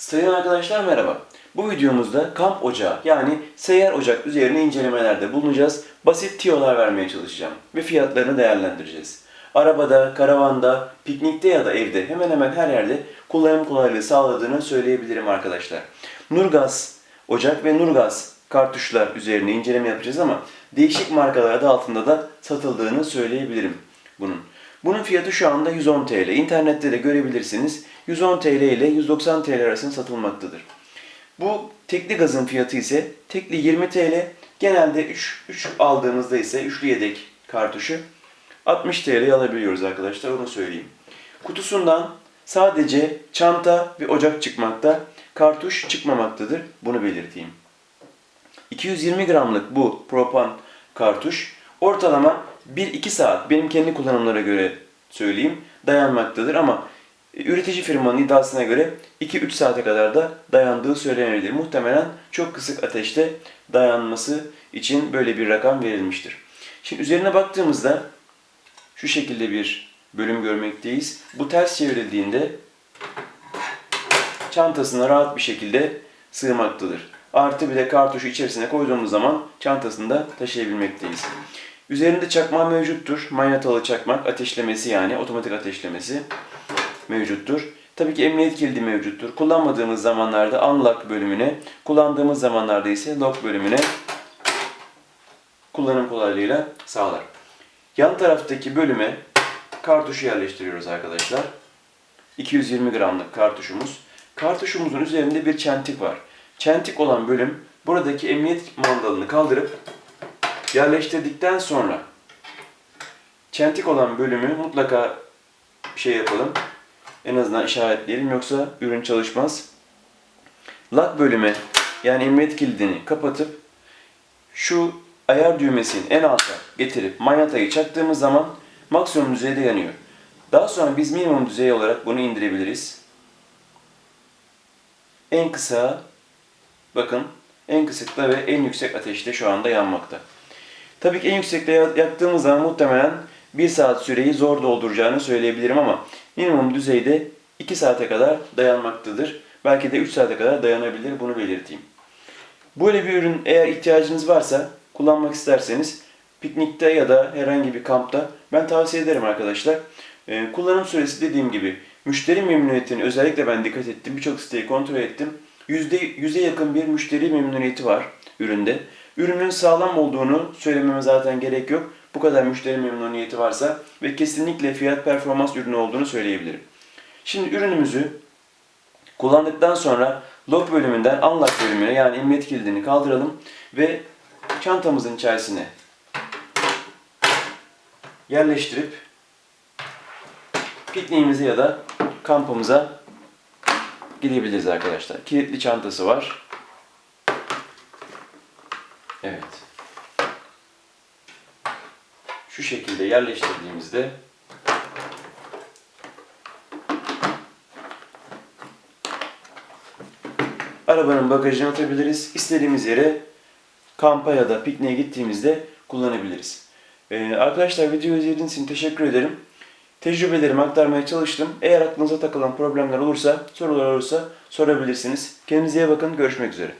Sayın arkadaşlar merhaba. Bu videomuzda kamp ocağı yani seyyar ocak üzerine incelemelerde bulunacağız. Basit tiyolar vermeye çalışacağım ve fiyatlarını değerlendireceğiz. Arabada, karavanda, piknikte ya da evde hemen hemen her yerde kullanım kolaylığı sağladığını söyleyebilirim arkadaşlar. Nurgaz ocak ve Nurgaz kartuşlar üzerine inceleme yapacağız ama değişik markalar adı altında da satıldığını söyleyebilirim bunun. Bunun fiyatı şu anda 110 TL. İnternette de görebilirsiniz. 110 TL ile 190 TL arasında satılmaktadır. Bu tekli gazın fiyatı ise tekli 20 TL. Genelde 3, 3 aldığımızda ise üçlü yedek kartuşu 60 TL alabiliyoruz arkadaşlar onu söyleyeyim. Kutusundan sadece çanta ve ocak çıkmakta, kartuş çıkmamaktadır. Bunu belirteyim. 220 gramlık bu propan kartuş ortalama 1-2 saat benim kendi kullanımlara göre söyleyeyim dayanmaktadır ama üretici firmanın iddiasına göre 2-3 saate kadar da dayandığı söylenebilir. Muhtemelen çok kısık ateşte dayanması için böyle bir rakam verilmiştir. Şimdi üzerine baktığımızda şu şekilde bir bölüm görmekteyiz. Bu ters çevrildiğinde çantasına rahat bir şekilde sığmaktadır. Artı bir de kartuşu içerisine koyduğumuz zaman çantasında taşıyabilmekteyiz. Üzerinde çakma mevcuttur. Manyetalı çakmak ateşlemesi yani otomatik ateşlemesi mevcuttur. Tabii ki emniyet kilidi mevcuttur. Kullanmadığımız zamanlarda unlock bölümüne, kullandığımız zamanlarda ise lock bölümüne kullanım kolaylığıyla sağlar. Yan taraftaki bölüme kartuşu yerleştiriyoruz arkadaşlar. 220 gramlık kartuşumuz. Kartuşumuzun üzerinde bir çentik var. Çentik olan bölüm buradaki emniyet mandalını kaldırıp yerleştirdikten sonra çentik olan bölümü mutlaka şey yapalım. En azından işaretleyelim yoksa ürün çalışmaz. Lock bölüme yani emniyet kilidini kapatıp şu ayar düğmesini en alta getirip manyetayı çaktığımız zaman maksimum düzeyde yanıyor. Daha sonra biz minimum düzey olarak bunu indirebiliriz. En kısa bakın en kısıkta ve en yüksek ateşte şu anda yanmakta. Tabii ki en yüksekte yaktığımız zaman muhtemelen 1 saat süreyi zor dolduracağını söyleyebilirim ama minimum düzeyde 2 saate kadar dayanmaktadır. Belki de 3 saate kadar dayanabilir bunu belirteyim. Böyle bir ürün eğer ihtiyacınız varsa kullanmak isterseniz piknikte ya da herhangi bir kampta ben tavsiye ederim arkadaşlar. Ee, kullanım süresi dediğim gibi müşteri memnuniyetine özellikle ben dikkat ettim. Birçok siteyi kontrol ettim. Yüzde, yüze yakın bir müşteri memnuniyeti var üründe. Ürünün sağlam olduğunu söylememe zaten gerek yok. Bu kadar müşteri memnuniyeti varsa ve kesinlikle fiyat performans ürünü olduğunu söyleyebilirim. Şimdi ürünümüzü kullandıktan sonra lock bölümünden unlock bölümüne yani emniyet kilidini kaldıralım ve çantamızın içerisine yerleştirip pikniğimize ya da kampımıza gidebiliriz arkadaşlar. Kilitli çantası var. Evet. Şu şekilde yerleştirdiğimizde arabanın bagajına atabiliriz. İstediğimiz yere kampa ya da pikniğe gittiğimizde kullanabiliriz. Ee, arkadaşlar video izlediğiniz için teşekkür ederim. Tecrübelerimi aktarmaya çalıştım. Eğer aklınıza takılan problemler olursa, sorular olursa sorabilirsiniz. Kendinize iyi bakın. Görüşmek üzere.